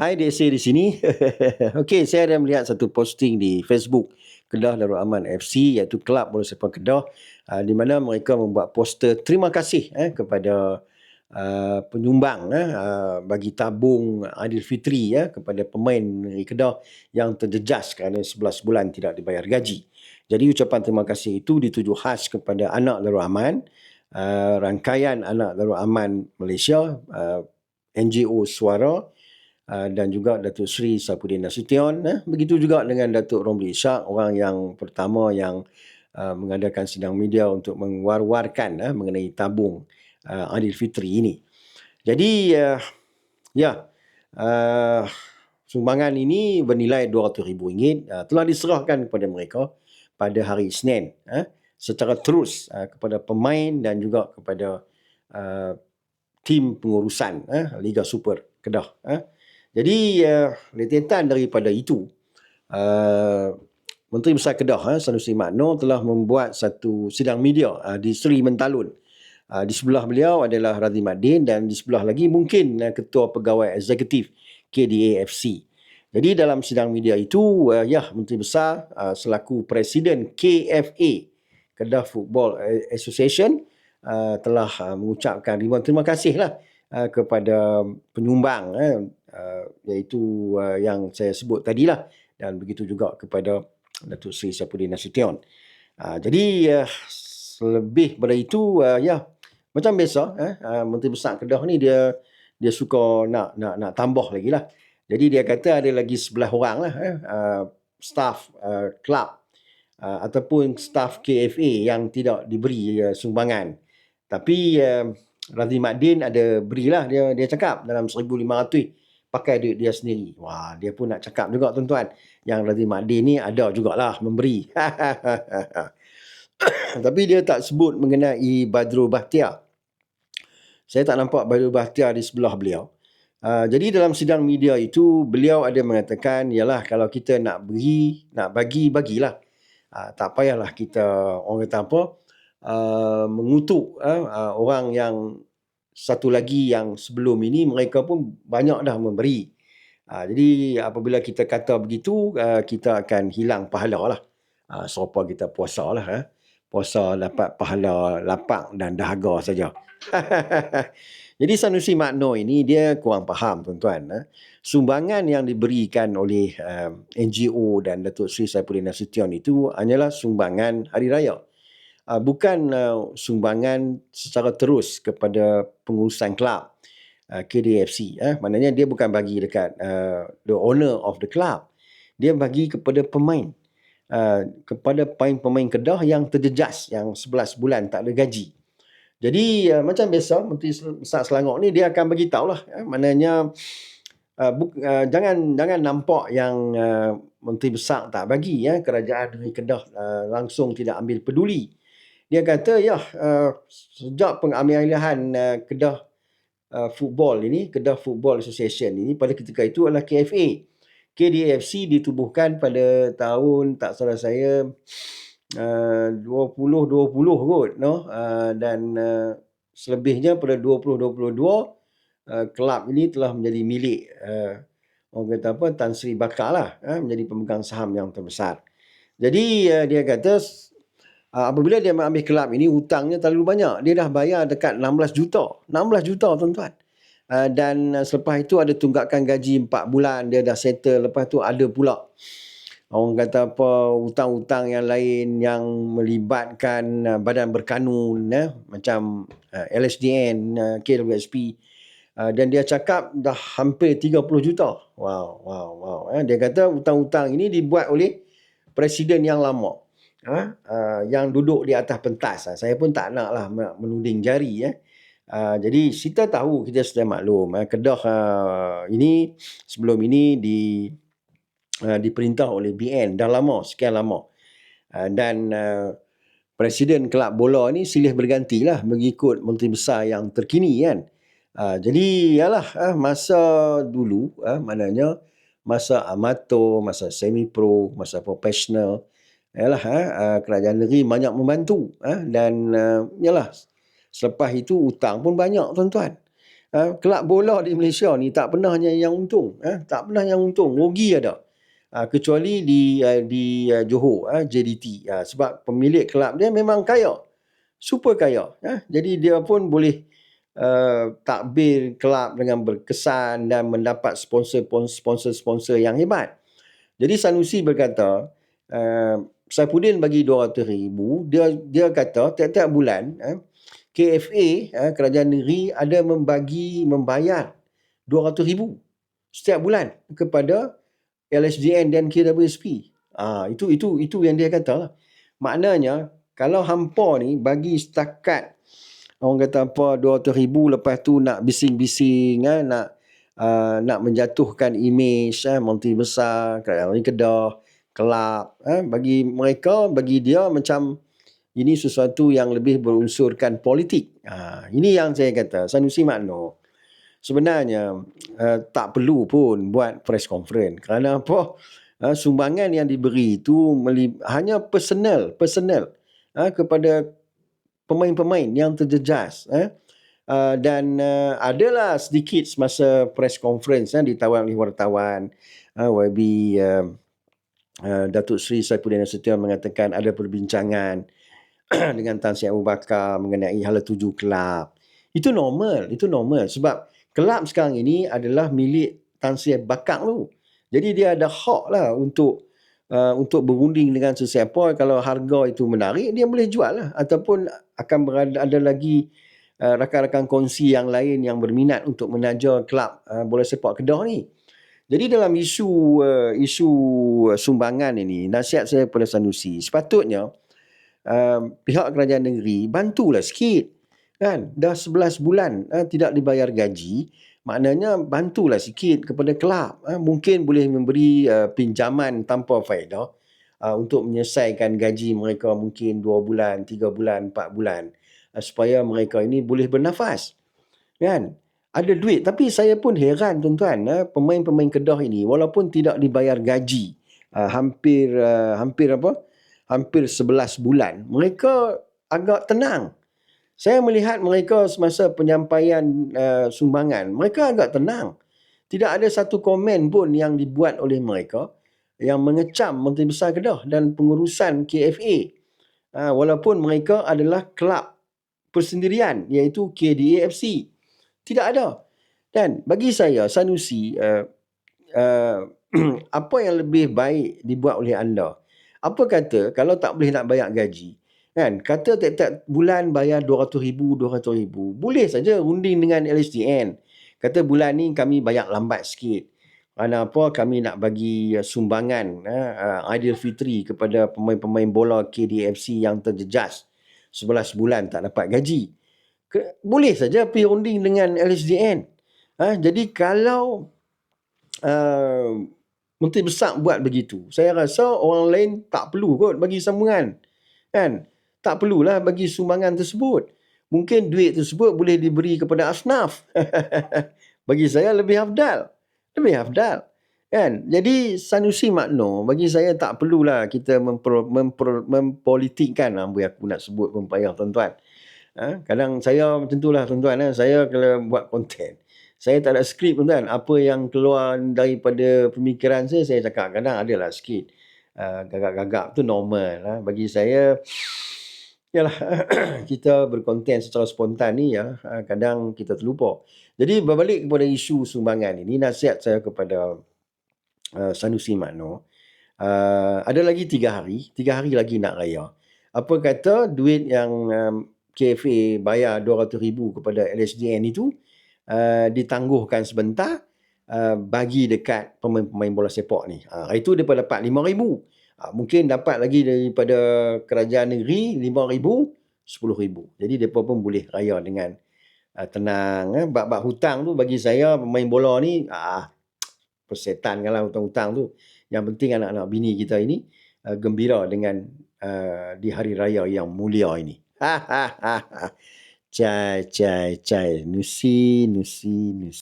Hai DSA di sini. Okey, saya ada melihat satu posting di Facebook Kedah Darul Aman FC iaitu Kelab Bola Sepak Kedah uh, di mana mereka membuat poster terima kasih eh, kepada uh, penyumbang eh, uh, bagi tabung Aidilfitri ya eh, kepada pemain negeri Kedah yang terjejas kerana 11 bulan tidak dibayar gaji. Jadi ucapan terima kasih itu dituju khas kepada anak Darul Aman, uh, rangkaian anak Darul Aman Malaysia, uh, NGO Suara, dan juga Datuk Seri Sapudin Nasution. Eh. Begitu juga dengan Datuk Romli Ishak, orang yang pertama yang uh, mengadakan sidang media untuk mengwar-warkan uh, mengenai tabung uh, Adil Fitri ini. Jadi, uh, ya, uh, sumbangan ini bernilai RM200,000 uh, telah diserahkan kepada mereka pada hari Isnin uh, secara terus uh, kepada pemain dan juga kepada uh, tim pengurusan uh, Liga Super Kedah. Uh. Jadi uh, rentetan daripada itu uh, Menteri Besar Kedah uh, Sanusi Makno telah membuat satu sidang media uh, di Seri Mentalun. Uh, di sebelah beliau adalah Radhi Madin dan di sebelah lagi mungkin uh, Ketua Pegawai Eksekutif KDAFC. Jadi dalam sidang media itu uh, ya Menteri Besar uh, selaku Presiden KFA Kedah Football Association uh, telah uh, mengucapkan ribuan terima kasih lah uh, kepada penyumbang uh, uh, iaitu uh, yang saya sebut tadilah dan begitu juga kepada Datuk Seri Sapudin Nasution. Uh, jadi uh, lebih daripada itu uh, ya macam biasa eh, uh, Menteri Besar Kedah ni dia dia suka nak nak nak tambah lagi lah. Jadi dia kata ada lagi sebelah orang lah eh, uh, staff uh, club uh, ataupun staff KFA yang tidak diberi uh, sumbangan. Tapi uh, Radhi Madin ada berilah dia dia cakap dalam 1500 pakai duit dia sendiri. Wah, dia pun nak cakap juga tuan-tuan. Yang Radhi Madin ni ada jugalah memberi. Tapi dia tak sebut mengenai Badrul Bahtiar. Saya tak nampak Badrul Bahtiar di sebelah beliau. Uh, jadi dalam sidang media itu, beliau ada mengatakan, yalah kalau kita nak beri, nak bagi, bagilah. Uh, tak payahlah kita, orang kata apa, uh, mengutuk uh, uh, orang yang satu lagi yang sebelum ini mereka pun banyak dah memberi. Ha, jadi apabila kita kata begitu, uh, kita akan hilang pahala lah. Ha, serupa kita puasa lah. Ha. Puasa dapat pahala lapak dan dahaga saja. jadi Sanusi Makno ini dia kurang faham tuan-tuan. Ha. Sumbangan yang diberikan oleh uh, NGO dan Datuk Seri Saipudin Nasution itu hanyalah sumbangan hari raya uh, bukan uh, sumbangan secara terus kepada pengurusan kelab uh, KDFC eh. Maknanya dia bukan bagi dekat uh, the owner of the club. Dia bagi kepada pemain uh, kepada pemain-pemain Kedah yang terjejas yang 11 bulan tak ada gaji. Jadi uh, macam biasa Menteri Besar Selangor ni dia akan bagi tahulah eh, maknanya uh, buk, uh, jangan jangan nampak yang uh, Menteri Besar tak bagi ya kerajaan negeri Kedah uh, langsung tidak ambil peduli dia kata ya uh, sejak pengambilan uh, Kedah uh, Football ini Kedah Football Association ini pada ketika itu adalah KFA KDFC ditubuhkan pada tahun tak salah saya uh, 2020 kot no uh, dan uh, selebihnya pada 2022 uh, kelab ini telah menjadi milik uh, orang kata apa Tan Sri Bakar lah uh, menjadi pemegang saham yang terbesar. Jadi uh, dia kata apabila dia mengambil kelab ini hutangnya terlalu banyak. Dia dah bayar dekat 16 juta. 16 juta tuan-tuan. Uh, dan uh, selepas itu ada tunggakan gaji 4 bulan. Dia dah settle. Lepas tu ada pula orang kata apa hutang-hutang yang lain yang melibatkan uh, badan berkanun eh, macam uh, LSDN uh, KWSP uh, dan dia cakap dah hampir 30 juta. Wow wow wow eh. dia kata hutang-hutang ini dibuat oleh presiden yang lama ha, uh, yang duduk di atas pentas. Ha. Saya pun tak nak lah menuding jari. Ya. Uh, jadi kita tahu, kita sudah maklum. Uh, Kedah uh, ini sebelum ini di uh, diperintah oleh BN dah lama, sekian lama. Uh, dan uh, Presiden Kelab Bola ni silih berganti lah mengikut Menteri Besar yang terkini kan. Uh, jadi yalah uh, masa dulu uh, maknanya masa amatur, masa semi pro, masa profesional yalah uh, kerajaan negeri banyak membantu ha, dan uh, yalah selepas itu hutang pun banyak tuan-tuan Uh, kelab bola di Malaysia ni tak pernah yang untung. Uh, tak pernah yang untung. Rugi ada. Uh, kecuali di uh, di uh, Johor, uh, JDT. Uh, sebab pemilik kelab dia memang kaya. Super kaya. Uh, jadi dia pun boleh uh, takbir kelab dengan berkesan dan mendapat sponsor-sponsor yang hebat. Jadi Sanusi berkata, uh, Saifuddin bagi 200 ribu, dia dia kata tiap-tiap bulan, uh, KFA eh, kerajaan negeri ada membagi membayar 200 ribu setiap bulan kepada LSDN dan KWSP. Ah itu itu itu yang dia kata lah. Maknanya kalau hampa ni bagi setakat orang kata apa 200 ribu lepas tu nak bising-bising eh, nak uh, nak menjatuhkan imej eh, menteri besar kerajaan kedah kelab eh, bagi mereka bagi dia macam ini sesuatu yang lebih berunsurkan politik. Ha, ini yang saya kata, Sanusi Makno. Sebenarnya uh, tak perlu pun buat press conference. Kerana apa? Uh, sumbangan yang diberi itu hanya personal, personal uh, kepada pemain-pemain yang terjejas. Uh, uh, dan uh, adalah sedikit semasa press conference uh, ditawar oleh wartawan uh, YB uh, uh, Datuk Seri Saifuddin Nasution mengatakan ada perbincangan dengan Tan Sri Abu Bakar mengenai hala tuju kelab. Itu normal, itu normal sebab kelab sekarang ini adalah milik Tan Sri Abu Bakar tu. Jadi dia ada hak lah untuk uh, untuk berunding dengan sesiapa kalau harga itu menarik dia boleh jual lah ataupun akan berada ada lagi uh, rakan-rakan kongsi yang lain yang berminat untuk menaja kelab uh, bola sepak Kedah ni. Jadi dalam isu uh, isu sumbangan ini nasihat saya kepada Sanusi sepatutnya um, pihak kerajaan negeri bantulah sikit kan? Dah 11 bulan uh, tidak dibayar gaji maknanya bantulah sikit kepada kelab uh, mungkin boleh memberi uh, pinjaman tanpa faedah uh, untuk menyelesaikan gaji mereka mungkin 2 bulan 3 bulan 4 bulan uh, supaya mereka ini boleh bernafas kan ada duit tapi saya pun heran tuan-tuan uh, pemain-pemain Kedah ini walaupun tidak dibayar gaji uh, hampir uh, hampir apa hampir 11 bulan, mereka agak tenang. Saya melihat mereka semasa penyampaian uh, sumbangan, mereka agak tenang. Tidak ada satu komen pun yang dibuat oleh mereka yang mengecam Menteri Besar Kedah dan pengurusan KFA. Uh, walaupun mereka adalah kelab persendirian iaitu KDAFC. Tidak ada. Dan bagi saya, Sanusi, uh, uh, apa yang lebih baik dibuat oleh anda? Apa kata kalau tak boleh nak bayar gaji? Kan? Kata tiap-tiap bulan bayar 200 ribu, 200 ribu. Boleh saja runding dengan LSDN. Kata bulan ni kami bayar lambat sikit. Kerana apa? Kami nak bagi uh, sumbangan uh, Ideal Fitri kepada pemain-pemain bola KDFC yang terjejas. 11 bulan tak dapat gaji. Ke, boleh saja pergi runding dengan LSDN. Ha? Jadi kalau uh, Menteri Besar buat begitu. Saya rasa orang lain tak perlu kot bagi sambungan. Kan? Tak perlulah bagi sumbangan tersebut. Mungkin duit tersebut boleh diberi kepada asnaf. bagi saya lebih afdal. Lebih afdal. Kan? Jadi Sanusi Makno, bagi saya tak perlulah kita mempro, mempro, mempolitikkan apa yang aku nak sebut pun payah tuan-tuan. Ha? Kadang saya macam itulah tuan-tuan. Ha? Saya kalau buat konten saya tak ada skrip pun kan. Apa yang keluar daripada pemikiran saya, saya cakap kadang adalah sikit. Uh, gagap-gagap tu normal lah. Bagi saya, yalah, kita berkonten secara spontan ni ya, uh, kadang kita terlupa. Jadi berbalik kepada isu sumbangan ini, nasihat saya kepada uh, Sanusi Makno, uh, ada lagi tiga hari, tiga hari lagi nak raya. Apa kata duit yang um, KFA bayar RM200,000 kepada LSDN itu, Uh, ditangguhkan sebentar uh, bagi dekat pemain-pemain bola sepak ni. Uh, itu dia dapat RM5,000. Uh, mungkin dapat lagi daripada kerajaan negeri RM5,000, RM10,000. Jadi mereka pun boleh raya dengan uh, tenang. Eh. Bab-bab hutang tu bagi saya pemain bola ni, ah, persetan kan lah hutang-hutang tu. Yang penting anak-anak bini kita ini uh, gembira dengan uh, di hari raya yang mulia ini. Tja, tja, tja, nous si, nous si, nous